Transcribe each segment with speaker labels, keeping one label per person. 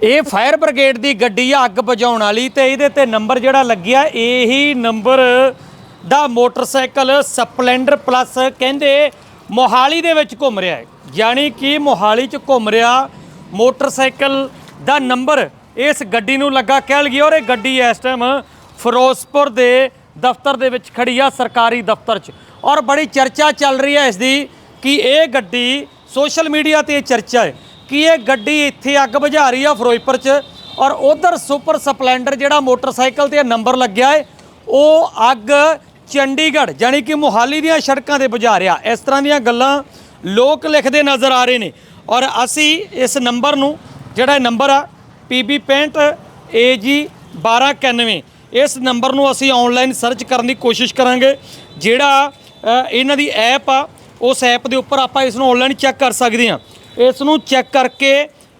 Speaker 1: ਇਹ fire brigade ਦੀ ਗੱਡੀ ਆ ਅੱਗ ਬੁਝਾਉਣ ਵਾਲੀ ਤੇ ਇਹਦੇ ਤੇ ਨੰਬਰ ਜਿਹੜਾ ਲੱਗਿਆ, ਇਹੀ ਨੰਬਰ ਦਾ ਮੋਟਰਸਾਈਕਲ ਸਪਲੈਂਡਰ ਪਲੱਸ ਕਹਿੰਦੇ ਮੋਹਾਲੀ ਦੇ ਵਿੱਚ ਘੁੰਮ ਰਿਹਾ ਹੈ। ਯਾਨੀ ਕਿ ਮੋਹਾਲੀ 'ਚ ਘੁੰਮ ਰਿਹਾ ਮੋਟਰਸਾਈਕਲ ਦਾ ਨੰਬਰ। ਇਸ ਗੱਡੀ ਨੂੰ ਲੱਗਾ ਕਹਿ ਲਈਏ ਔਰ ਇਹ ਗੱਡੀ ਇਸ ਟਾਈਮ ਫਿਰੋਜ਼ਪੁਰ ਦੇ ਦਫ਼ਤਰ ਦੇ ਵਿੱਚ ਖੜੀ ਆ, ਸਰਕਾਰੀ ਦਫ਼ਤਰ 'ਚ। ਔਰ ਬੜੀ ਚਰਚਾ ਚੱਲ ਰਹੀ ਹੈ ਇਸ ਦੀ ਕਿ ਇਹ ਗੱਡੀ ਸੋਸ਼ਲ ਮੀਡੀਆ ਤੇ ਚਰਚਾ ਹੈ। ਕਿ ਇਹ ਗੱਡੀ ਇੱਥੇ ਅੱਗ ਬੁਝਾ ਰਹੀ ਆ ਫਿਰੋਜ਼ਪੁਰ 'ਚ? ਔਰ ਉਧਰ ਸੁਪਰ ਸਪਲੈਂਡਰ ਜਿਹੜਾ ਮੋਟਰਸਾਈਕਲ ਤੇ ਨੰਬਰ ਲੱਗਿਆ ਹੈ ਉਹ ਅੱਗ ਚੰਡੀਗੜ੍ਹ ਯਾਨੀ ਕਿ ਮੁਹਾਲੀ ਦੀਆਂ ਸੜਕਾਂ ਤੇ ਬੁਝਾ ਰਿਹਾ। ਇਸ ਤਰ੍ਹਾਂ ਦੀਆਂ ਗੱਲਾਂ ਲੋਕ ਲਿਖਦੇ ਨਜ਼ਰ ਆ ਰਹੇ ਨੇ। ਔਰ ਅਸੀਂ ਇਸ ਨੰਬਰ ਨੂੰ, ਜਿਹੜਾ ਨੰਬਰ ਆ PB 65 AG 1291 ਇਸ ਨੰਬਰ ਨੂੰ ਅਸੀਂ ਆਨਲਾਈਨ ਸਰਚ ਕਰਨ ਦੀ ਕੋਸ਼ਿਸ਼ ਕਰਾਂਗੇ। ਜਿਹੜਾ ਇਹਨਾਂ ਦੀ ਐਪ ਆ, ਉਸ ਐਪ ਦੇ ਉੱਪਰ ਆਪਾਂ ਇਸ ਨੂੰ ਆਨਲਾਈਨ ਚੈੱਕ ਕਰ ਸਕਦੇ ਹਾਂ। ਇਸ ਨੂੰ ਚੈੱਕ ਕਰਕੇ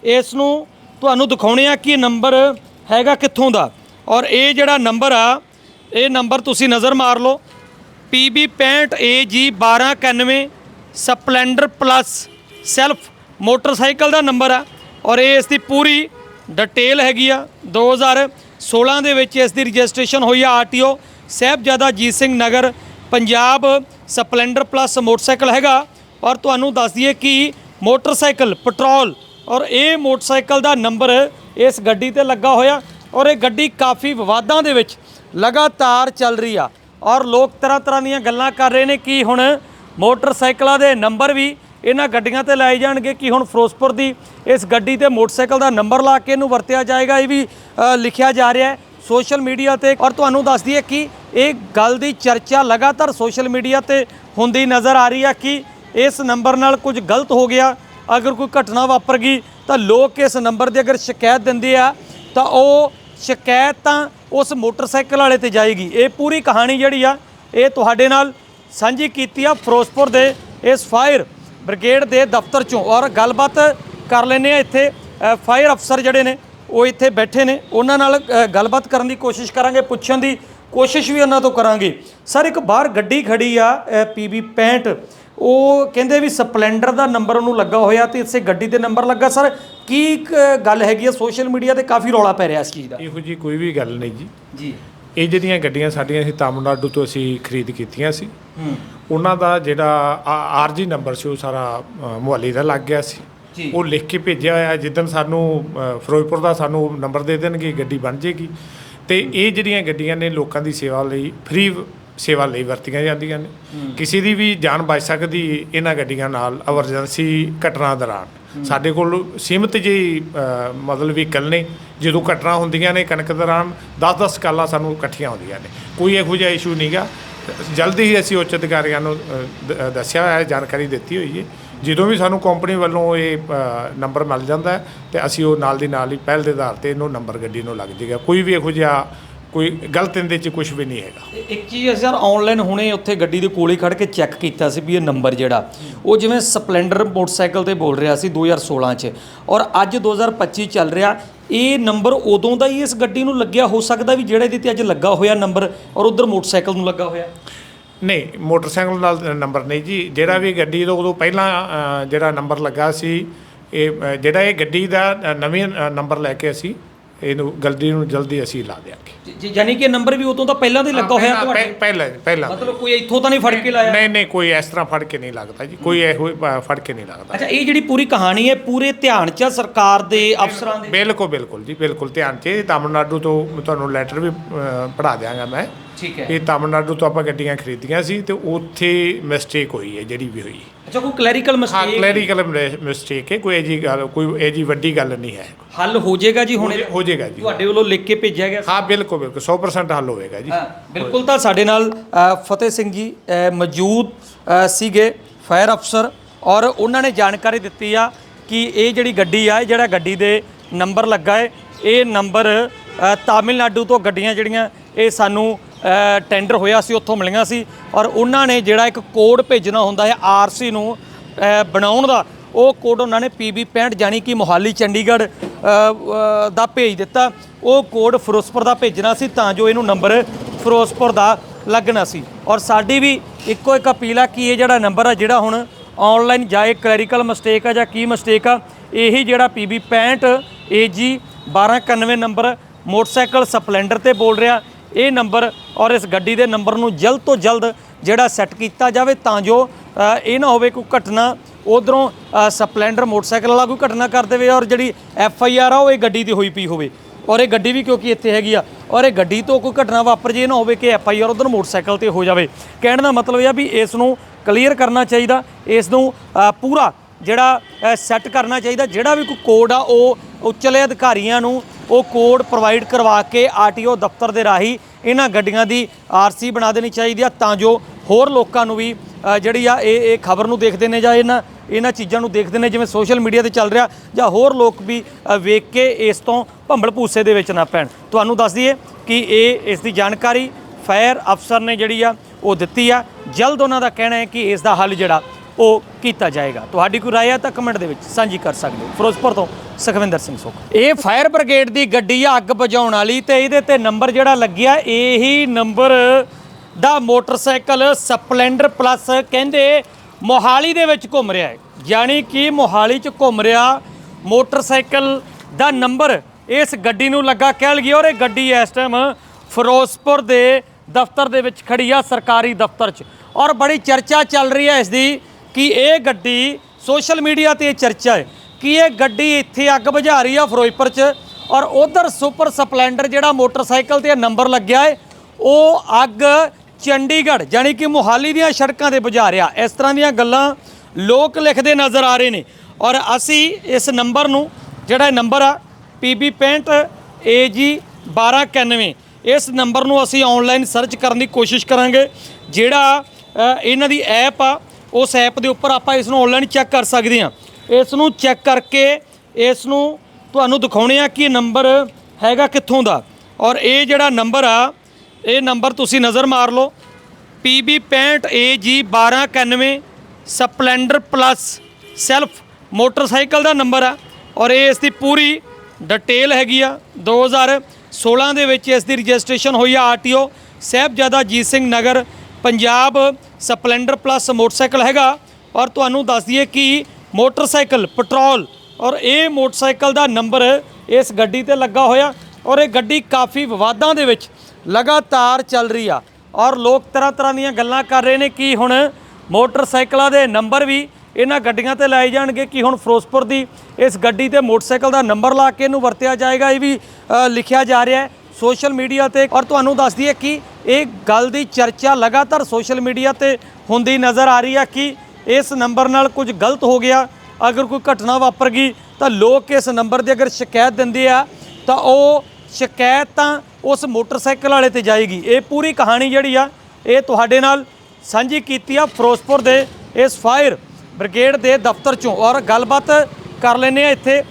Speaker 1: ਇਸ ਨੂੰ ਤੁਹਾਨੂੰ ਦਿਖਾਉਣੇ ਆ ਕਿ ਨੰਬਰ ਹੈਗਾ ਕਿੱਥੋਂ ਦਾ। ਔਰ ਇਹ ਜਿਹੜਾ ਨੰਬਰ ਆ, ਇਹ ਨੰਬਰ ਤੁਸੀਂ ਨਜ਼ਰ ਮਾਰ ਲਓ। PB 65 AG 1291 splendor plus self motorcycle ਦਾ ਨੰਬਰ ਆ। ਔਰ ਇਹ ਇਸ ਦੀ ਪੂਰੀ ਡਿਟੇਲ ਹੈਗੀ ਆ। 2016 ਦੇ ਵਿੱਚ ਇਸ ਦੀ ਰਜਿਸਟ੍ਰੇਸ਼ਨ ਹੋਈ ਆ RTO Sahibzada Jeet Singh Nagar, Punjab splendor plus motorcycle ਹੈਗਾ। ਔਰ ਤੁਹਾਨੂੰ ਦੱਸ ਦਈਏ ਕਿ ਮੋਟਰਸਾਈਕਲ, ਪੈਟਰੋਲ ਔਰ ਇਹ ਮੋਟਰਸਾਈਕਲ ਦਾ ਨੰਬਰ ਇਸ ਗੱਡੀ ਤੇ ਲੱਗਾ ਹੋਇਆ ਔਰ ਇਹ ਗੱਡੀ ਕਾਫੀ ਵਿਵਾਦਾਂ ਦੇ ਵਿੱਚ ਲਗਾਤਾਰ ਚੱਲ ਰਹੀ ਆ ਔਰ ਲੋਕ ਤਰ੍ਹਾਂ ਤਰ੍ਹਾਂ ਦੀਆਂ ਗੱਲਾਂ ਕਰ ਰਹੇ ਨੇ ਕਿ ਹੁਣ ਮੋਟਰਸਾਈਕਲਾਂ ਦੇ ਨੰਬਰ ਵੀ ਇਹਨਾਂ ਗੱਡੀਆਂ ਤੇ ਲਾਏ ਜਾਣਗੇ ਕਿ ਹੁਣ ਫਿਰੋਜ਼ਪੁਰ ਦੀ ਇਸ ਗੱਡੀ ਤੇ ਮੋਟਰਸਾਈਕਲ ਦਾ ਨੰਬਰ ਲਾ ਕੇ ਇਹਨੂੰ ਵਰਤਿਆ ਜਾਏਗਾ, ਇਹ ਵੀ ਲਿਖਿਆ ਜਾ ਰਿਹਾ ਹੈ ਸੋਸ਼ਲ ਮੀਡੀਆ ਤੇ ਔਰ ਤੁਹਾਨੂੰ ਦੱਸ ਦਈਏ ਕਿ ਇਹ ਗੱਲ ਦੀ ਚਰਚਾ ਲਗਾਤਾਰ ਸੋਸ਼ਲ ਮੀਡੀਆ ਤੇ ਹੁੰਦੀ ਨਜ਼ਰ ਆ ਰਹੀ ਆ ਕਿ ਇਸ ਨੰਬਰ ਨਾਲ ਕੁਝ ਗਲਤ ਹੋ ਗਿਆ, ਅਗਰ ਕੋਈ ਘਟਨਾ ਵਾਪਰ ਗਈ, ਤਾਂ ਲੋਕ ਇਸ ਨੰਬਰ ਦੀ ਅਗਰ ਸ਼ਿਕਾਇਤ ਦਿੰਦੇ ਆ, ਤਾਂ ਉਹ ਸ਼ਿਕਾਇਤ ਤਾਂ ਉਸ ਮੋਟਰਸਾਈਕਲ ਵਾਲੇ ਤੇ ਜਾਏਗੀ। ਇਹ ਪੂਰੀ ਕਹਾਣੀ ਜਿਹੜੀ ਆ, ਇਹ ਤੁਹਾਡੇ ਨਾਲ ਸਾਂਝੀ ਕੀਤੀ ਆ ਫਿਰੋਜ਼ਪੁਰ ਦੇ ਇਸ ਫਾਇਰ ਬ੍ਰਿਗੇਡ ਦੇ ਦਫ਼ਤਰ ਚੋਂ। ਔਰ ਗੱਲਬਾਤ ਕਰ ਲੈਨੇ ਆ ਇੱਥੇ ਫਾਇਰ ਅਫਸਰ ਜਿਹੜੇ ਨੇ, ਉਹ ਇੱਥੇ ਬੈਠੇ ਨੇ। ਉਹਨਾਂ ਨਾਲ ਗੱਲਬਾਤ ਕਰਨ ਦੀ ਕੋਸ਼ਿਸ਼ ਕਰਾਂਗੇ, ਪੁੱਛਣ ਦੀ ਕੋਸ਼ਿਸ਼ ਵੀ ਉਹਨਾਂ ਤੋਂ ਕਰਾਂਗੇ। ਸਰ, ਇੱਕ ਬਾਹਰ ਗੱਡੀ ਖੜੀ ਆ PB 65 ਉਹ ਕਹਿੰਦੇ ਵੀ ਸਪਲੈਂਡਰ ਦਾ ਨੰਬਰ ਉਹਨੂੰ ਲੱਗਾ ਹੋਇਆ ਤੇ ਇਸੇ ਗੱਡੀ ਤੇ ਨੰਬਰ ਲੱਗਾ। ਸਰ ਕੀ ਗੱਲ ਹੈਗੀ ਆ? ਸੋਸ਼ਲ ਮੀਡੀਆ ਤੇ ਕਾਫੀ ਰੌਲਾ ਪੈ ਰਿਹਾ ਇਸ ਚੀਜ਼ ਦਾ।
Speaker 2: ਇਹੋ ਜੀ ਕੋਈ ਵੀ ਗੱਲ ਨਹੀਂ ਜੀ।
Speaker 1: ਜੀ।
Speaker 2: ਇਹ ਜਿਹੜੀਆਂ ਗੱਡੀਆਂ ਸਾਡੀਆਂ ਅਸੀਂ ਤਾਮਿਲਨਾਡੂ ਤੋਂ ਅਸੀਂ ਖਰੀਦ ਕੀਤੀਆਂ ਸੀ।
Speaker 1: ਹੂੰ।
Speaker 2: ਉਹਨਾਂ ਦਾ ਜਿਹੜਾ ਆਰਜੀ ਨੰਬਰ ਸੀ ਉਹ ਸਾਰਾ ਮੁਹੱਲੀ ਦਾ ਲੱਗ ਗਿਆ ਸੀ। ਉਹ ਲਿਖ ਕੇ ਭੇਜਿਆ ਹੋਇਆ ਜਿੱਦਣ ਸਾਨੂੰ ਫਿਰੋਜ਼ਪੁਰ ਦਾ ਸਾਨੂੰ ਨੰਬਰ ਦੇ ਦੇਣਗੇ ਗੱਡੀ ਬਣ ਜੇਗੀ। ਤੇ ਇਹ ਜਿਹੜੀਆਂ ਗੱਡੀਆਂ ਨੇ ਲੋਕਾਂ ਦੀ ਸੇਵਾ ਲਈ ਫ੍ਰੀ ਸੇਵਾ ਲਈ ਵਰਤੀਆਂ ਜਾਂਦੀਆਂ ਨੇ। ਕਿਸੇ ਦੀ ਵੀ ਜਾਨ ਬਚ ਸਕਦੀ ਇਹਨਾਂ ਗੱਡੀਆਂ ਨਾਲ ਐਮਰਜੈਂਸੀ ਘਟਨਾ ਦੌਰਾਨ। ਸਾਡੇ ਕੋਲ ਸੀਮਿਤ ਜਿਹੀ ਮਤਲਬ ਵਹੀਕਲ ਨੇ ਜਦੋਂ ਘਟਨਾ ਹੁੰਦੀਆਂ ਨੇ ਕਣਕ ਦੌਰਾਨ 10-10 ਕਾਲਾਂ ਸਾਨੂੰ ਇਕੱਠੀਆਂ ਹੁੰਦੀਆਂ ਨੇ। ਕੋਈ ਇਹੋ ਜਿਹਾ ਇਸ਼ੂ ਨਹੀਂਗਾ ਜਲਦੀ ਹੀ ਅਸੀਂ ਉੱਚ ਅਧਿਕਾਰੀਆਂ ਨੂੰ ਦੱਸਿਆ ਹੋਇਆ ਹੈ ਜਾਣਕਾਰੀ ਦਿੱਤੀ ਹੋਈ ਹੈ ਜਦੋਂ ਵੀ ਸਾਨੂੰ ਕੰਪਨੀ ਵੱਲੋਂ ਇਹ ਨੰਬਰ ਮਿਲ ਜਾਂਦਾ ਹੈ ਤੇ ਅਸੀਂ ਉਹ ਨਾਲ ਦੀ ਨਾਲ ਹੀ ਪਹਿਲ ਦੇ ਆਧਾਰ ਤੇ ਇਹਨੂੰ ਨੰਬਰ ਗੱਡੀ ਨੂੰ ਲੱਗ ਜਾਏਗਾ ਕੋਈ ਵੀ ਇਹੋ ਜਿਹਾ ਕੋਈ ਗਲਤ ਇਹਦੇ 'ਚ ਕੁਝ ਵੀ ਨਹੀਂ ਹੈਗਾ।
Speaker 1: ਤੇ ਇੱਕ ਚੀਜ਼ ਅਸੀਂ ਯਾਰ ਆਨਲਾਈਨ ਹੁਣੇ ਉੱਥੇ ਗੱਡੀ ਦੇ ਕੋਲੇ ਖੜ ਕੇ ਚੈੱਕ ਕੀਤਾ ਸੀ ਵੀ ਇਹ ਨੰਬਰ ਜਿਹੜਾ। ਉਹ ਜਿਵੇਂ ਸਪਲੈਂਡਰ ਮੋਟਰਸਾਈਕਲ ਤੇ ਬੋਲ ਰਿਹਾ ਸੀ 2016 ਚ। ਔਰ ਅੱਜ 2025 ਚੱਲ ਰਿਹਾ। ਇਹ ਨੰਬਰ ਉਦੋਂ ਦਾ ਹੀ ਇਸ ਗੱਡੀ ਨੂੰ ਲੱਗਿਆ। ਹੋ ਸਕਦਾ ਵੀ ਜਿਹੜਾ ਇਹਦੇ ਤੇ ਅੱਜ ਲੱਗਾ ਹੋਇਆ ਨੰਬਰ ਔਰ ਉਧਰ ਮੋਟਰਸਾਈਕਲ ਨੂੰ ਲੱਗਾ ਹੋਇਆ।
Speaker 2: ਨਹੀਂ ਮੋਟਰਸਾਈਕਲ ਨਾਲ ਨੰਬਰ ਨਹੀਂ ਜੀ। ਜਿਹੜਾ ਵੀ ਗੱਡੀ ਦਾ ਉਦੋਂ ਪਹਿਲਾਂ ਜਿਹੜਾ ਨੰਬਰ ਲੱਗਾ ਸੀ ਇਹ ਜਿਹੜਾ ਇਹ ਗੱਡੀ ਦਾ ਨਵੇਂ ਨੰਬਰ ਲੈ ਕੇ ਅਸੀਂ ਇਹਨੂੰ ਗੱਡੀ ਨੂੰ ਜਲਦੀ ਅਸੀਂ ਲਾ ਦਿਆਂਗੇ।
Speaker 1: ਜ- ਯਾਨੀ ਕਿ ਨੰਬਰ ਵੀ ਉਦੋਂ ਤਾਂ ਪਹਿਲਾਂ ਤੋਂ ਹੀ ਲੱਗਾ ਹੋਇਆ ਤੁਹਾਡੇ?
Speaker 2: ਪਹਿ- ਪਹਿਲਾਂ ਪਹਿਲਾਂ।
Speaker 1: ਮਤਲਬ ਕੋਈ ਇੱਥੋਂ ਤਾਂ ਨਹੀਂ ਫੜ ਕੇ ਲਾਇਆ?
Speaker 2: ਨਹੀਂ ਨਹੀਂ ਕੋਈ ਇਸ ਤਰ੍ਹਾਂ ਫੜ ਕੇ ਨਹੀਂ ਲੱਗਦਾ ਜੀ। ਕੋਈ ਇਹੋ ਅ, ਫੜ ਕੇ ਨਹੀਂ ਲੱਗਦਾ।
Speaker 1: ਅੱਛਾ ਇਹ ਜਿਹੜੀ ਪੂਰੀ ਕਹਾਣੀ ਹੈ ਪੂਰੇ ਧਿਆਨ ਚ ਆ ਸਰਕਾਰ ਦੇ ਅਫਸਰਾਂ ਦੇ?
Speaker 2: ਬਿਲਕੁਲ ਬਿਲਕੁਲ ਜੀ ਬਿਲਕੁਲ ਧਿਆਨ ਚ। ਇਹ ਤਾਮਿਲਨਾਡੂ ਤੋਂ ਤੁਹਾਨੂੰ ਲੈਟਰ ਵੀ ਪੜਾ ਦਿਆਂਗਾ ਮੈਂ।
Speaker 1: ਠੀਕ ਹੈ।
Speaker 2: ਇਹ ਤਾਮਿਲਨਾਡੂ ਤੋਂ ਆਪਾਂ ਗੱਡੀਆਂ ਖਰੀਦੀਆਂ ਸੀ ਤੇ ਉੱਥੇ ਮਿਸਟੇਕ ਹੋਈ ਹੈ ਜਿਹੜੀ ਵੀ ਹੋਈ।
Speaker 1: ਅੱਛਾ ਕੋਈ ਕਲੈਰੀਕਲ
Speaker 2: ਹਾਂ
Speaker 1: ਮਿਸਟੇਕ
Speaker 2: ਕਲੈਰੀਕਲ ਮਿਸਟੇਕ ਹੈ ਕੋਈ ਇਹ ਜੀ ਗੱਲ ਕੋਈ ਇਹ ਜੀ ਵੱਡੀ ਗੱਲ ਨਹੀਂ ਹੈ।
Speaker 1: ਹੱਲ ਹੋ ਜਾਏਗਾ ਜੀ ਹੁਣ?
Speaker 2: ਹੋ ਜਾਏਗਾ ਜੀ।
Speaker 1: ਤੁਹਾਡੇ ਵੱਲੋਂ ਲਿਖ ਕੇ ਭੇਜਿਆ ਗਿਆ
Speaker 2: ਹਾਂ ਬਿਲਕੁਲ ਬਿਲਕੁਲ 100% ਹੱਲ ਹੋਏਗਾ ਜੀ।
Speaker 1: ਹਾਂ, ਬਿਲਕੁਲ ਤਾਂ ਸਾਡੇ ਨਾਲ ਅ, ਫਤਿਹ ਸਿੰਘ ਜੀ ਅ, ਮੌਜੂਦ ਅ, ਸੀਗੇ ਫਾਇਰ ਅਫਸਰ ਔਰ ਉਹਨਾਂ ਨੇ ਜਾਣਕਾਰੀ ਦਿੱਤੀ ਆ ਕਿ ਇਹ ਜਿਹੜੀ ਗੱਡੀ ਆ ਇਹ ਜਿਹੜਾ ਗੱਡੀ ਦੇ ਨੰਬਰ ਲੱਗਾ ਹੈ ਇਹ ਨੰਬਰ ਅ, ਤਾਮਿਲਨਾਡੂ ਤੋਂ ਗੱਡੀਆਂ ਜਿਹੜੀਆਂ ਇਹ ਸਾਨੂੰ ਟੈਂਡਰ ਹੋਇਆ ਸੀ, ਉੱਥੋਂ ਮਿਲੀਆਂ ਸੀ। ਔਰ ਉਹਨਾਂ ਨੇ ਜਿਹੜਾ ਇੱਕ ਕੋਡ ਭੇਜਣਾ ਹੁੰਦਾ ਹੈ ਆਰਸੀ ਨੂੰ ਬਣਾਉਣ ਦਾ, ਉਹ ਕੋਡ ਉਹਨਾਂ ਨੇ PB 65 ਜਾਨੀ ਕਿ ਮੋਹਾਲੀ ਚੰਡੀਗੜ੍ਹ ਦਾ ਭੇਜ ਦਿੱਤਾ। ਉਹ ਕੋਡ ਫਿਰੋਜ਼ਪੁਰ ਦਾ ਭੇਜਣਾ ਸੀ ਤਾਂ ਜੋ ਇਹਨੂੰ ਨੰਬਰ ਫਿਰੋਜ਼ਪੁਰ ਦਾ ਲੱਗਣਾ ਸੀ। ਔਰ ਸਾਡੀ ਵੀ ਇੱਕੋ ਇੱਕ ਅਪੀਲ ਆ ਕਿ ਇਹ ਜਿਹੜਾ ਨੰਬਰ ਆ, ਜਿਹੜਾ ਹੁਣ ਆਨਲਾਈਨ ਜਾਏ ਕਲੈਰੀਕਲ ਮਿਸਟੇਕ ਆ ਜਾਂ ਕੀ ਮਿਸਟੇਕ ਆ, ਇਹੀ ਜਿਹੜਾ PB 65 AG 1291 number motorcycle splendor ਤੇ ਬੋਲ ਰਿਹਾ, ਇਹ ਨੰਬਰ ਔਰ ਇਸ ਗੱਡੀ ਦੇ ਨੰਬਰ ਨੂੰ ਜਲਦ ਤੋਂ ਜਲਦ ਜਿਹੜਾ ਸੈੱਟ ਕੀਤਾ ਜਾਵੇ ਤਾਂ ਜੋ ਇਹ ਨਾ ਹੋਵੇ ਕੋਈ ਘਟਨਾ ਉਧਰੋਂ ਸਪਲੈਂਡਰ ਮੋਟਰਸਾਈਕਲ ਵਾਲਾ ਕੋਈ ਘਟਨਾ ਕਰ ਦੇਵੇ ਔਰ ਜਿਹੜੀ ਐਫ ਆਈ ਆਰ ਆ ਉਹ ਇਹ ਗੱਡੀ ਦੀ ਹੋਈ ਪਈ ਹੋਵੇ। ਔਰ ਇਹ ਗੱਡੀ ਵੀ ਕਿਉਂਕਿ ਇੱਥੇ ਹੈਗੀ ਆ, ਔਰ ਇਹ ਗੱਡੀ ਤੋਂ ਕੋਈ ਘਟਨਾ ਵਾਪਰ ਜੇ ਨਾ ਹੋਵੇ ਕਿ ਐਫ ਆਈ ਆਰ ਉਧਰ ਮੋਟਰਸਾਈਕਲ ਤੇ ਹੋ ਜਾਵੇ। ਕਹਿਣ ਦਾ ਮਤਲਬ ਇਹ ਆ ਵੀ ਇਸ ਨੂੰ ਕਲੀਅਰ ਕਰਨਾ ਚਾਹੀਦਾ, ਇਸ ਨੂੰ ਪੂਰਾ ਜਿਹੜਾ ਸੈੱਟ ਕਰਨਾ ਚਾਹੀਦਾ, ਜਿਹੜਾ ਵੀ ਕੋਈ ਕੋਡ ਆ ਉਹ ਉੱਚਲੇ ਅਧਿਕਾਰੀਆਂ ਨੂੰ ਉਹ ਕੋਡ ਪ੍ਰੋਵਾਈਡ ਕਰਵਾ ਕੇ ਆਰਟੀਓ ਦਫ਼ਤਰ ਦੇ ਰਾਹੀਂ ਇਹਨਾਂ ਗੱਡੀਆਂ ਦੀ ਆਰਸੀ ਬਣਾ ਦੇਣੀ ਚਾਹੀਦੀ ਆ ਤਾਂ ਜੋ ਹੋਰ ਲੋਕਾਂ ਨੂੰ ਵੀ ਜਿਹੜੀ ਆ ਇਹ ਇਹ ਖਬਰ ਨੂੰ ਦੇਖਦੇ ਨੇ ਜਾਂ ਇਹਨਾਂ ਇਹਨਾਂ ਚੀਜ਼ਾਂ ਨੂੰ ਦੇਖਦੇ ਨੇ, ਜਿਵੇਂ ਸੋਸ਼ਲ ਮੀਡੀਆ ਤੇ ਚੱਲ ਰਿਹਾ ਜਾਂ ਹੋਰ ਲੋਕ ਵੀ ਵੇਖ ਕੇ ਇਸ ਤੋਂ ਭੰਬਲ ਭੂਸੇ ਦੇ ਵਿੱਚ ਨਾ ਪੈਣ। ਤੁਹਾਨੂੰ ਦੱਸ ਦਈਏ ਕਿ ਇਹ, ਇਸ ਦੀ ਜਾਣਕਾਰੀ ਫਾਇਰ ਅਫਸਰ ਨੇ ਜਿਹੜੀ ਆ ਉਹ ਦਿੱਤੀ ਆ। ਜਲਦ ਉਹਨਾਂ ਦਾ ਕਹਿਣਾ ਹੈ ਕਿ ਇਸ ਦਾ ਹੱਲ ਜਿਹੜਾ ਉਹ ਕੀਤਾ ਜਾਏਗਾ। ਤੁਹਾਡੀ ਕੋਈ ਰਾਏ ਹੈ ਤਾਂ ਕਮੈਂਟ ਦੇ ਵਿੱਚ ਸਾਂਝੀ ਕਰ ਸਕਦੇ ਹੋ। ਫਿਰੋਜ਼ਪੁਰ ਤੋਂ ਸੁਖਵਿੰਦਰ ਸਿੰਘ ਸੋਖ। ਇਹ ਫਾਇਰ ਬ੍ਰਿਗੇਡ ਦੀ ਗੱਡੀ ਆ ਅੱਗ ਬੁਝਾਉਣ ਵਾਲੀ ਤੇ ਇਹਦੇ ਤੇ ਨੰਬਰ ਜਿਹੜਾ ਲੱਗਿਆ, ਇਹੀ ਨੰਬਰ ਦਾ ਮੋਟਰਸਾਈਕਲ ਸਪਲੈਂਡਰ ਪਲੱਸ ਕਹਿੰਦੇ ਮੋਹਾਲੀ ਦੇ ਵਿੱਚ ਘੁੰਮ ਰਿਹਾ ਹੈ। ਯਾਨੀ ਕਿ ਮੋਹਾਲੀ 'ਚ ਘੁੰਮ ਰਿਹਾ ਮੋਟਰਸਾਈਕਲ ਦਾ ਨੰਬਰ ਇਸ ਗੱਡੀ ਨੂੰ ਲੱਗਾ ਕਹਿ ਲਈਏ। ਔਰ ਇਹ ਗੱਡੀ ਇਸ ਟਾਈਮ ਫਿਰੋਜ਼ਪੁਰ ਦੇ ਦਫ਼ਤਰ ਦੇ ਵਿੱਚ ਖੜੀ ਆ, ਸਰਕਾਰੀ ਦਫ਼ਤਰ 'ਚ। ਔਰ ਬੜੀ ਚਰਚਾ ਚੱਲ ਰਹੀ ਹੈ ਇਸ ਦੀ ਕਿ ਇਹ ਗੱਡੀ ਸੋਸ਼ਲ ਮੀਡੀਆ ਤੇ ਚਰਚਾ ਹੈ ਕਿ ਇਹ ਗੱਡੀ ਇੱਥੇ ਅੱਗ ਬੁਝਾ ਰਹੀ ਆ ਫਿਰੋਜ਼ਪੁਰ 'ਚ ਔਰ ਉਧਰ ਸੁਪਰ ਸਪਲੈਂਡਰ ਜਿਹੜਾ ਮੋਟਰਸਾਈਕਲ ਤੇ ਨੰਬਰ ਲੱਗਿਆ ਹੈ, ਉਹ ਅੱਗ ਚੰਡੀਗੜ੍ਹ ਜਾਨੀ ਕਿ ਮੁਹਾਲੀ ਦੀਆਂ ਸੜਕਾਂ ਤੇ ਬੁਝਾ ਰਿਹਾ। ਇਸ ਤਰ੍ਹਾਂ ਦੀਆਂ ਗੱਲਾਂ ਲੋਕ ਲਿਖਦੇ ਨਜ਼ਰ ਆ ਰਹੇ ਨੇ ਔਰ ਅਸੀਂ ਇਸ ਨੰਬਰ ਨੂੰ, ਜਿਹੜਾ ਨੰਬਰ ਆ PB 65 AG 1291 ਇਸ ਨੰਬਰ ਨੂੰ ਅਸੀਂ ਆਨਲਾਈਨ ਸਰਚ ਕਰਨ ਦੀ ਕੋਸ਼ਿਸ਼ ਕਰਾਂਗੇ, ਜਿਹੜਾ ਇਹਨਾਂ ਦੀ ਐਪ ਆ ਉਸ ਐਪ ਦੇ ਉੱਪਰ ਆਪਾਂ ਇਸ ਨੂੰ ਆਨਲਾਈਨ ਚੈੱਕ ਕਰ ਸਕਦੇ ਹਾਂ। ਇਸ ਨੂੰ ਚੈੱਕ ਕਰਕੇ ਇਸ ਨੂੰ ਤੁਹਾਨੂੰ ਦਿਖਾਉਣੇ ਆ ਕਿ ਇਹ ਨੰਬਰ ਹੈਗਾ ਕਿੱਥੋਂ ਦਾ। ਔਰ ਇਹ ਜਿਹੜਾ ਨੰਬਰ ਆ, ਇਹ ਨੰਬਰ ਤੁਸੀਂ ਨਜ਼ਰ ਮਾਰ ਲਓ। PB 65 AG 1291 splendor plus self motorcycle ਦਾ ਨੰਬਰ ਆ। ਔਰ ਇਹ ਇਸ ਦੀ ਪੂਰੀ ਡਿਟੇਲ ਹੈਗੀ ਆ। 2016 ਦੇ ਵਿੱਚ ਇਸ ਦੀ ਰਜਿਸਟ੍ਰੇਸ਼ਨ ਹੋਈ ਆ RTO Sahibzada Jeet Singh Nagar Punjab splendor plus motorcycle ਹੈਗਾ ਔਰ ਤੁਹਾਨੂੰ ਦੱਸ ਦਈਏ ਕਿ ਮੋਟਰਸਾਈਕਲ, ਪੈਟਰੋਲ ਔਰ ਇਹ ਮੋਟਰਸਾਈਕਲ ਦਾ ਨੰਬਰ ਇਸ ਗੱਡੀ ਤੇ ਲੱਗਾ ਹੋਇਆ ਔਰ ਇਹ ਗੱਡੀ ਕਾਫੀ ਵਿਵਾਦਾਂ ਦੇ ਵਿੱਚ ਲਗਾਤਾਰ ਚੱਲ ਰਹੀ ਆ ਔਰ ਲੋਕ ਤਰ੍ਹਾਂ ਤਰ੍ਹਾਂ ਦੀਆਂ ਗੱਲਾਂ ਕਰ ਰਹੇ ਨੇ ਕਿ ਹੁਣ ਮੋਟਰਸਾਈਕਲਾਂ ਦੇ ਨੰਬਰ ਵੀ ਇਹਨਾਂ ਗੱਡੀਆਂ ਤੇ ਲਾਏ ਜਾਣਗੇ ਕਿ ਹੁਣ ਫਿਰੋਜ਼ਪੁਰ ਦੀ ਇਸ ਗੱਡੀ ਤੇ ਮੋਟਰਸਾਈਕਲ ਦਾ ਨੰਬਰ ਲਾ ਕੇ ਇਹਨੂੰ ਵਰਤਿਆ ਜਾਏਗਾ, ਇਹ ਵੀ ਲਿਖਿਆ ਜਾ ਰਿਹਾ ਹੈ ਸੋਸ਼ਲ ਮੀਡੀਆ ਤੇ ਔਰ ਤੁਹਾਨੂੰ ਦੱਸ ਦਈਏ ਕਿ ਇਹ ਗੱਲ ਦੀ ਚਰਚਾ ਲਗਾਤਾਰ ਸੋਸ਼ਲ ਮੀਡੀਆ ਤੇ ਹੁੰਦੀ ਨਜ਼ਰ ਆ ਰਹੀ ਆ ਕਿ ਇਸ ਨੰਬਰ ਨਾਲ ਕੁਝ ਗਲਤ ਹੋ ਗਿਆ। ਅਗਰ ਕੋਈ ਘਟਨਾ ਵਾਪਰ ਗਈ ਤਾਂ ਲੋਕ ਇਸ ਨੰਬਰ ਦੀ ਅਗਰ ਸ਼ਿਕਾਇਤ ਦਿੰਦੇ ਆ ਤਾਂ ਉਹ ਸ਼ਿਕਾਇਤ ਤਾਂ ਉਸ ਮੋਟਰਸਾਈਕਲ ਵਾਲੇ ਤੇ ਜਾਏਗੀ। ਇਹ ਪੂਰੀ ਕਹਾਣੀ ਜਿਹੜੀ ਆ, ਇਹ ਤੁਹਾਡੇ ਨਾਲ ਸਾਂਝੀ ਕੀਤੀ ਆ ਫਿਰੋਜ਼ਪੁਰ ਦੇ ਇਸ ਫਾਇਰ ਬ੍ਰਿਗੇਡ ਦੇ ਦਫ਼ਤਰ ਚੋਂ। ਔਰ ਗੱਲਬਾਤ ਕਰ ਲੈਨੇ ਆ ਇੱਥੇ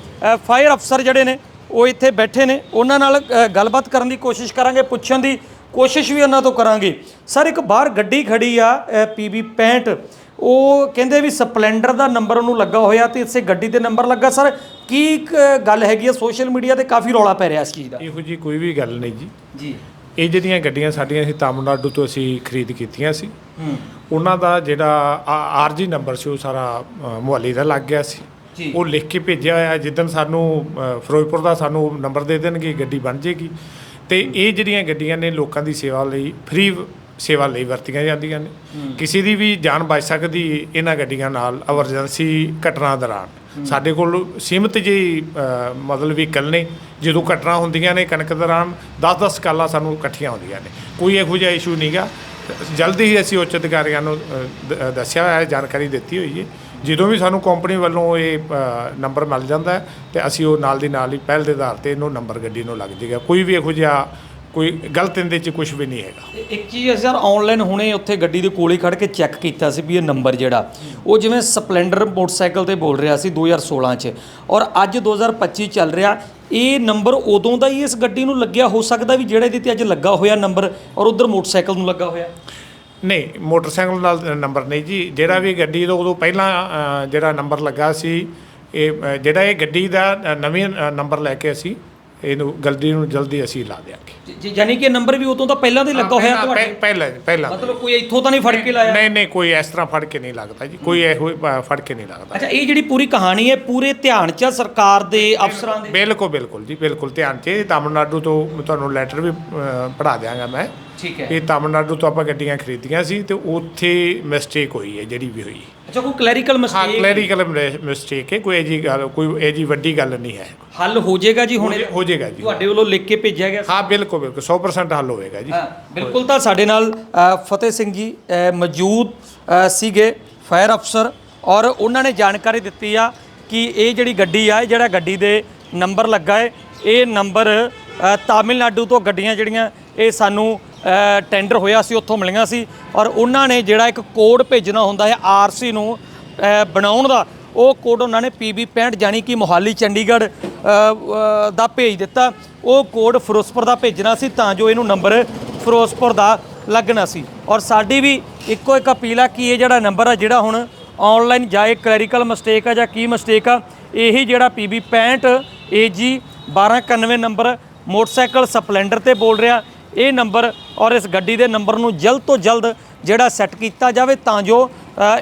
Speaker 1: ਫਾਇਰ ਅਫਸਰ ਜਿਹੜੇ ਨੇ, ਉਹ ਇੱਥੇ ਬੈਠੇ ਨੇ। ਉਹਨਾਂ ਨਾਲ ਗੱਲਬਾਤ ਕਰਨ ਦੀ ਕੋਸ਼ਿਸ਼ ਕਰਾਂਗੇ, ਪੁੱਛਣ ਦੀ ਕੋਸ਼ਿਸ਼ ਵੀ ਉਹਨਾਂ ਤੋਂ ਕਰਾਂਗੇ। ਸਰ ਇੱਕ ਬਾਹਰ ਗੱਡੀ ਖੜੀ ਆ PB 65 ਉਹ ਕਹਿੰਦੇ ਵੀ ਸਪਲੈਂਡਰ ਦਾ ਨੰਬਰ ਉਹਨੂੰ ਲੱਗਾ ਹੋਇਆ ਤੇ ਇਸੇ ਗੱਡੀ ਤੇ ਨੰਬਰ ਲੱਗਾ। ਸਰ ਕੀ ਗੱਲ ਹੈਗੀ ਆ? ਸੋਸ਼ਲ ਮੀਡੀਆ ਤੇ ਕਾਫੀ ਰੌਲਾ ਪੈ ਰਿਹਾ ਇਸ ਚੀਜ਼ ਦਾ।
Speaker 2: ਇਹੋ ਜੀ ਕੋਈ ਵੀ ਗੱਲ ਨਹੀਂ ਜੀ।
Speaker 1: ਜੀ।
Speaker 2: ਇਹ ਜਿਹੜੀਆਂ ਗੱਡੀਆਂ ਸਾਡੀਆਂ ਅਸੀਂ ਤਾਮਿਲਨਾਡੂ ਤੋਂ ਅਸੀਂ ਖਰੀਦ ਕੀਤੀਆਂ ਸੀ।
Speaker 1: ਹੂੰ।
Speaker 2: ਉਹਨਾਂ ਦਾ ਜਿਹੜਾ ਆਰਜੀ ਨੰਬਰ ਸੀ ਉਹ ਸਾਰਾ ਮੁਹੱਲੀ ਦਾ ਲੱਗ ਗਿਆ ਸੀ। ਉਹ ਲਿਖ ਕੇ ਭੇਜਿਆ ਹੋਇਆ ਜਿੱਦਣ ਸਾਨੂੰ ਫਿਰੋਜ਼ਪੁਰ ਦਾ ਸਾਨੂੰ ਨੰਬਰ ਦੇ ਦੇਣਗੇ ਗੱਡੀ ਬਣ ਜੇਗੀ। ਤੇ ਇਹ ਜਿਹੜੀਆਂ ਗੱਡੀਆਂ ਨੇ ਲੋਕਾਂ ਦੀ ਸੇਵਾ ਲਈ ਫ੍ਰੀ ਸੇਵਾ ਲਈ ਵਰਤੀਆਂ ਜਾਂਦੀਆਂ ਨੇ। ਕਿਸੇ ਦੀ ਵੀ ਜਾਨ ਬਚ ਸਕਦੀ ਇਹਨਾਂ ਗੱਡੀਆਂ ਨਾਲ ਐਮਰਜੈਂਸੀ ਘਟਨਾ ਦੌਰਾਨ। ਸਾਡੇ ਕੋਲ ਸੀਮਿਤ ਜਿਹੀ ਮਤਲਬ ਵਹੀਕਲ ਨੇ ਜਦੋਂ ਘਟਨਾ ਹੁੰਦੀਆਂ ਨੇ ਕਣਕ ਦੌਰਾਨ 10-10 ਕਾਲਾਂ ਸਾਨੂੰ ਇਕੱਠੀਆਂ ਹੁੰਦੀਆਂ ਨੇ। ਕੋਈ ਇਹੋ ਜਿਹਾ ਇਸ਼ੂ ਨਹੀਂਗਾ ਜਲਦੀ ਹੀ ਅਸੀਂ ਉੱਚ ਅਧਿਕਾਰੀਆਂ ਨੂੰ ਦੱਸਿਆ ਹੋਇਆ ਹੈ ਜਾਣਕਾਰੀ ਦਿੱਤੀ ਹੋਈ ਹੈ। ਜਦੋਂ ਵੀ ਸਾਨੂੰ ਕੰਪਨੀ ਵੱਲੋਂ ਇਹ ਅ, ਨੰਬਰ ਮਿਲ ਜਾਂਦਾ ਹੈ ਤੇ ਅਸੀਂ ਉਹ ਨਾਲ ਦੀ ਨਾਲ ਹੀ ਪਹਿਲ ਦੇ ਆਧਾਰ ਤੇ ਇਹਨੂੰ ਨੰਬਰ ਗੱਡੀ ਨੂੰ ਲੱਗ ਜਾਏਗਾ। ਕੋਈ ਵੀ ਇਹੋ ਜਿਹਾ ਕੋਈ ਗਲਤ ਇਹਦੇ 'ਚ ਕੁਝ ਵੀ ਨਹੀਂ ਹੈਗਾ।
Speaker 1: ਇੱਕ ਚੀਜ਼ ਅਸੀਂ ਯਾਰ ਆਨਲਾਈਨ ਹੁਣੇ ਉੱਥੇ ਗੱਡੀ ਦੇ ਕੋਲ ਹੀ ਖੜ ਕੇ ਚੈੱਕ ਕੀਤਾ ਸੀ ਵੀ ਇਹ ਨੰਬਰ ਜਿਹੜਾ। ਉਹ ਜਿਵੇਂ ਸਪਲੈਂਡਰ ਮੋਟਰਸਾਈਕਲ ਤੇ ਬੋਲ ਰਿਹਾ ਸੀ 2016 ਚ। ਔਰ ਅੱਜ 2025 ਚੱਲ ਰਿਹਾ। ਇਹ ਨੰਬਰ ਉਦੋਂ ਦਾ ਹੀ ਇਸ ਗੱਡੀ ਨੂੰ ਲੱਗਿਆ ਹੋ ਸਕਦਾ ਵੀ ਜਿਹੜਾ ਇਹਦੇ ਤੇ ਅੱਜ ਲੱਗਾ ਹੋਇਆ ਨੰਬਰ ਔਰ ਉਧਰ ਮੋਟਰਸਾਈਕਲ ਨੂੰ ਲੱਗਾ ਹੋਇਆ।
Speaker 2: ਨਹੀਂ ਮੋਟਰਸਾਈਕਲ ਨਾਲ ਨੰਬਰ ਨਹੀਂ ਜੀ। ਜਿਹੜਾ ਵੀ ਗੱਡੀ ਤੋਂ ਉਦੋਂ ਪਹਿਲਾਂ ਅ, ਜਿਹੜਾ ਨੰਬਰ ਲੱਗਾ ਸੀ ਇਹ ਅ, ਜਿਹੜਾ ਇਹ ਗੱਡੀ ਦਾ ਅ, ਨਵੀਂ ਅ, ਨੰਬਰ ਲੈ ਕੇ ਅਸੀਂ ਇਹਨੂੰ ਗੱਡੀ ਨੂੰ ਜਲਦੀ ਅਸੀਂ ਲਾ ਦਿਆਂਗੇ।
Speaker 1: ਜ- ਯਾਨੀ ਕਿ ਨੰਬਰ ਵੀ ਉਦੋਂ ਤਾਂ ਪਹਿਲਾਂ ਦੇ ਲੱਗਾ ਹੋਇਆ
Speaker 2: ਪਹਿਲਾਂ-
Speaker 1: ਤੁਹਾਡੇ?
Speaker 2: ਪਹਿਲਾਂ ਪਹਿਲਾਂ।
Speaker 1: ਮਤਲਬ ਕੋਈ ਇੱਥੋਂ ਤਾਂ ਨਹੀਂ ਫੜ ਕੇ ਲਾਇਆ?
Speaker 2: ਨਹੀਂ ਨਹੀਂ ਕੋਈ ਇਸ ਤਰ੍ਹਾਂ ਫੜ ਕੇ ਨਹੀਂ ਲੱਗਦਾ ਜੀ। ਕੋਈ ਇਹੋ ਅ, ਫੜ ਕੇ ਨਹੀਂ ਲੱਗਦਾ।
Speaker 1: ਅੱਛਾ ਇਹ ਜਿਹੜੀ ਪੂਰੀ ਕਹਾਣੀ ਹੈ ਪੂਰੇ ਧਿਆਨ 'ਚ ਆ ਸਰਕਾਰ ਦੇ ਅਫਸਰਾਂ ਦੇ?
Speaker 2: ਬਿਲਕੁਲ ਬਿਲਕੁਲ ਜੀ ਬਿਲਕੁਲ ਧਿਆਨ ਚ। ਇਹ ਤਾਮਿਲਨਾਡੂ ਤੋਂ ਤੁਹਾਨੂੰ ਲੈਟਰ ਵੀ ਪੜਾ ਦਿਆਂਗਾ ਮੈਂ।
Speaker 1: ਠੀਕ ਹੈ।
Speaker 2: ਇਹ ਤਾਮਿਲਨਾਡੂ ਤੋਂ ਆਪਾਂ ਗੱਡੀਆਂ ਖਰੀਦੀਆਂ ਸੀ ਤੇ ਉੱਥੇ ਮਿਸਟੇਕ ਹੋਈ ਹੈ ਜਿਹੜੀ ਵੀ ਹੋਈ।
Speaker 1: ਅੱਛਾ ਕੋਈ ਕਲੈਰੀਕਲ
Speaker 2: ਹਾਂ
Speaker 1: ਮਿਸਟੇਕ
Speaker 2: ਕਲੈਰੀਕਲ ਮਿਸਟੇਕ ਹੈ ਕੋਈ ਜੀ ਗੱਲ ਕੋਈ ਇਹ ਜੀ ਵੱਡੀ ਗੱਲ ਨਹੀਂ ਹੈ।
Speaker 1: ਹੱਲ ਹੋ ਜਾਏਗਾ ਜੀ ਹੁਣ?
Speaker 2: ਹੋ ਜਾਏਗਾ ਜੀ।
Speaker 1: ਤੁਹਾਡੇ ਵੱਲੋਂ ਲਿਖ ਕੇ ਭੇਜਿਆ ਗਿਆ?
Speaker 2: ਹਾਂ ਬਿਲਕੁਲ ਬਿਲਕੁਲ 100% ਹੱਲ ਹੋਏਗਾ ਜੀ।
Speaker 1: ਹਾਂ, ਬਿਲਕੁਲ ਤਾਂ ਸਾਡੇ ਨਾਲ ਅ, ਫਤਿਹ ਸਿੰਘ ਜੀ ਅ, ਮੌਜੂਦ ਅ, ਸੀਗੇ ਫਾਇਰ ਅਫਸਰ ਔਰ ਉਹਨਾਂ ਨੇ ਜਾਣਕਾਰੀ ਦਿੱਤੀ ਆ ਕਿ ਇਹ ਜਿਹੜੀ ਗੱਡੀ ਆ ਇਹ ਜਿਹੜਾ ਗੱਡੀ ਦੇ ਨੰਬਰ ਲੱਗਾ ਹੈ ਇਹ ਨੰਬਰ ਅ, ਤਾਮਿਲਨਾਡੂ ਤੋਂ ਗੱਡੀਆਂ ਜਿਹੜੀਆਂ ਇਹ ਸਾਨੂੰ ਟੈਂਡਰ ਹੋਇਆ ਸੀ, ਉੱਥੋਂ ਮਿਲੀਆਂ ਸੀ ਔਰ ਉਹਨਾਂ ਨੇ ਜਿਹੜਾ ਇੱਕ ਕੋਡ ਭੇਜਣਾ ਹੁੰਦਾ ਹੈ ਆਰਸੀ ਨੂੰ ਬਣਾਉਣ ਦਾ, ਉਹ ਕੋਡ ਉਹਨਾਂ ਨੇ PB 65 ਜਾਨੀ ਕਿ ਮੋਹਾਲੀ ਚੰਡੀਗੜ੍ਹ ਦਾ ਭੇਜ ਦਿੱਤਾ। ਉਹ ਕੋਡ ਫਿਰੋਜ਼ਪੁਰ ਦਾ ਭੇਜਣਾ ਸੀ ਤਾਂ ਜੋ ਇਹਨੂੰ ਨੰਬਰ ਫਿਰੋਜ਼ਪੁਰ ਦਾ ਲੱਗਣਾ ਸੀ। ਔਰ ਸਾਡੀ ਵੀ ਇੱਕੋ ਇੱਕ ਅਪੀਲ ਆ ਕਿ ਇਹ ਜਿਹੜਾ ਨੰਬਰ ਆ, ਜਿਹੜਾ ਹੁਣ ਆਨਲਾਈਨ ਜਾਏ ਕਲੈਰੀਕਲ ਮਿਸਟੇਕ ਆ ਜਾਂ ਕੀ ਮਿਸਟੇਕ ਆ, ਇਹੀ ਜਿਹੜਾ PB 65 AG 1291 number motorcycle splendor ਤੇ ਬੋਲ ਰਿਹਾ ਇਹ ਨੰਬਰ ਔਰ ਇਸ ਗੱਡੀ ਦੇ ਨੰਬਰ ਨੂੰ ਜਲਦ ਤੋਂ ਜਲਦ ਜਿਹੜਾ ਸੈੱਟ ਕੀਤਾ ਜਾਵੇ ਤਾਂ ਜੋ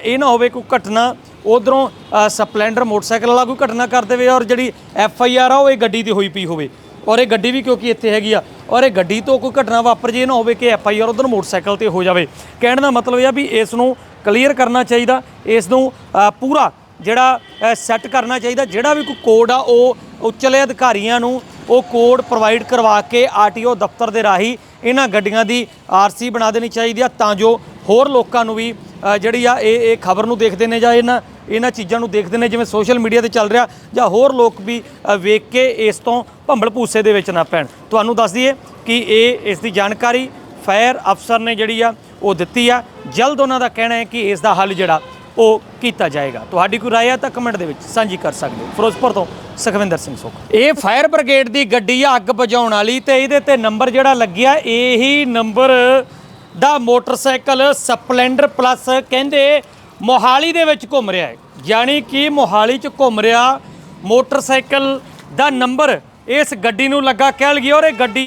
Speaker 1: ਇਹ ਨਾ ਹੋਵੇ ਕੋਈ ਘਟਨਾ ਉਧਰੋਂ ਸਪਲੈਂਡਰ ਮੋਟਰਸਾਈਕਲ ਵਾਲਾ ਕੋਈ ਘਟਨਾ ਕਰ ਦੇਵੇ ਔਰ ਜਿਹੜੀ ਐਫ ਆਈ ਆਰ ਆ ਉਹ ਇਹ ਗੱਡੀ ਦੀ ਹੋਈ ਪਈ ਹੋਵੇ। ਔਰ ਇਹ ਗੱਡੀ ਵੀ ਕਿਉਂਕਿ ਇੱਥੇ ਹੈਗੀ ਆ, ਔਰ ਇਹ ਗੱਡੀ ਤੋਂ ਕੋਈ ਘਟਨਾ ਵਾਪਰ ਜੇ ਨਾ ਹੋਵੇ ਕਿ ਐਫ ਆਈ ਆਰ ਉਧਰ ਮੋਟਰਸਾਈਕਲ ਤੇ ਹੋ ਜਾਵੇ। ਕਹਿਣ ਦਾ ਮਤਲਬ ਇਹ ਆ ਵੀ ਇਸ ਨੂੰ ਕਲੀਅਰ ਕਰਨਾ ਚਾਹੀਦਾ, ਇਸ ਨੂੰ ਪੂਰਾ ਜਿਹੜਾ ਸੈੱਟ ਕਰਨਾ ਚਾਹੀਦਾ, ਜਿਹੜਾ ਵੀ ਕੋਈ ਕੋਡ ਆ ਉਹ ਉੱਚਲੇ ਅਧਿਕਾਰੀਆਂ ਨੂੰ ਉਹ ਕੋਡ ਪ੍ਰੋਵਾਈਡ ਕਰਵਾ ਕੇ ਆਰਟੀਓ ਦਫ਼ਤਰ ਦੇ ਰਾਹੀਂ ਇਹਨਾਂ ਗੱਡੀਆਂ ਦੀ ਆਰਸੀ ਬਣਾ ਦੇਣੀ ਚਾਹੀਦੀ ਆ ਤਾਂ ਜੋ ਹੋਰ ਲੋਕਾਂ ਨੂੰ ਵੀ ਜਿਹੜੀ ਆ ਇਹ ਇਹ ਖਬਰ ਨੂੰ ਦੇਖਦੇ ਨੇ ਜਾਂ ਇਹਨਾਂ ਇਹਨਾਂ ਚੀਜ਼ਾਂ ਨੂੰ ਦੇਖਦੇ ਨੇ, ਜਿਵੇਂ ਸੋਸ਼ਲ ਮੀਡੀਆ ਤੇ ਚੱਲ ਰਿਹਾ ਜਾਂ ਹੋਰ ਲੋਕ ਵੀ ਵੇਖ ਕੇ ਇਸ ਤੋਂ ਭੰਬਲ ਭੂਸੇ ਦੇ ਵਿੱਚ ਨਾ ਪੈਣ। ਤੁਹਾਨੂੰ ਦੱਸ ਦਈਏ ਕਿ ਇਹ, ਇਸ ਦੀ ਜਾਣਕਾਰੀ ਫਾਇਰ ਅਫਸਰ ਨੇ ਜਿਹੜੀ ਆ ਉਹ ਦਿੱਤੀ ਆ। ਜਲਦ ਉਹਨਾਂ ਦਾ ਕਹਿਣਾ ਹੈ ਕਿ ਇਸ ਦਾ ਹੱਲ ਜਿਹੜਾ ਉਹ ਕੀਤਾ ਜਾਏਗਾ। ਤੁਹਾਡੀ ਕੋਈ ਰਾਏ ਹੈ ਤਾਂ ਕਮੈਂਟ ਦੇ ਵਿੱਚ ਸਾਂਝੀ ਕਰ ਸਕਦੇ ਹੋ। ਫਿਰੋਜ਼ਪੁਰ ਤੋਂ ਸੁਖਵਿੰਦਰ ਸਿੰਘ ਸੋਖ। ਇਹ ਫਾਇਰ ਬ੍ਰਿਗੇਡ ਦੀ ਗੱਡੀ ਆ ਅੱਗ ਬੁਝਾਉਣ ਵਾਲੀ ਤੇ ਇਹਦੇ ਤੇ ਨੰਬਰ ਜਿਹੜਾ ਲੱਗਿਆ, ਇਹੀ ਨੰਬਰ ਦਾ ਮੋਟਰਸਾਈਕਲ ਸਪਲੈਂਡਰ ਪਲੱਸ ਕਹਿੰਦੇ ਮੋਹਾਲੀ ਦੇ ਵਿੱਚ ਘੁੰਮ ਰਿਹਾ ਹੈ। ਯਾਨੀ ਕਿ ਮੋਹਾਲੀ 'ਚ ਘੁੰਮ ਰਿਹਾ ਮੋਟਰਸਾਈਕਲ ਦਾ ਨੰਬਰ ਇਸ ਗੱਡੀ ਨੂੰ ਲੱਗਾ ਕਹਿ ਲਈਏ ਔਰ ਇਹ ਗੱਡੀ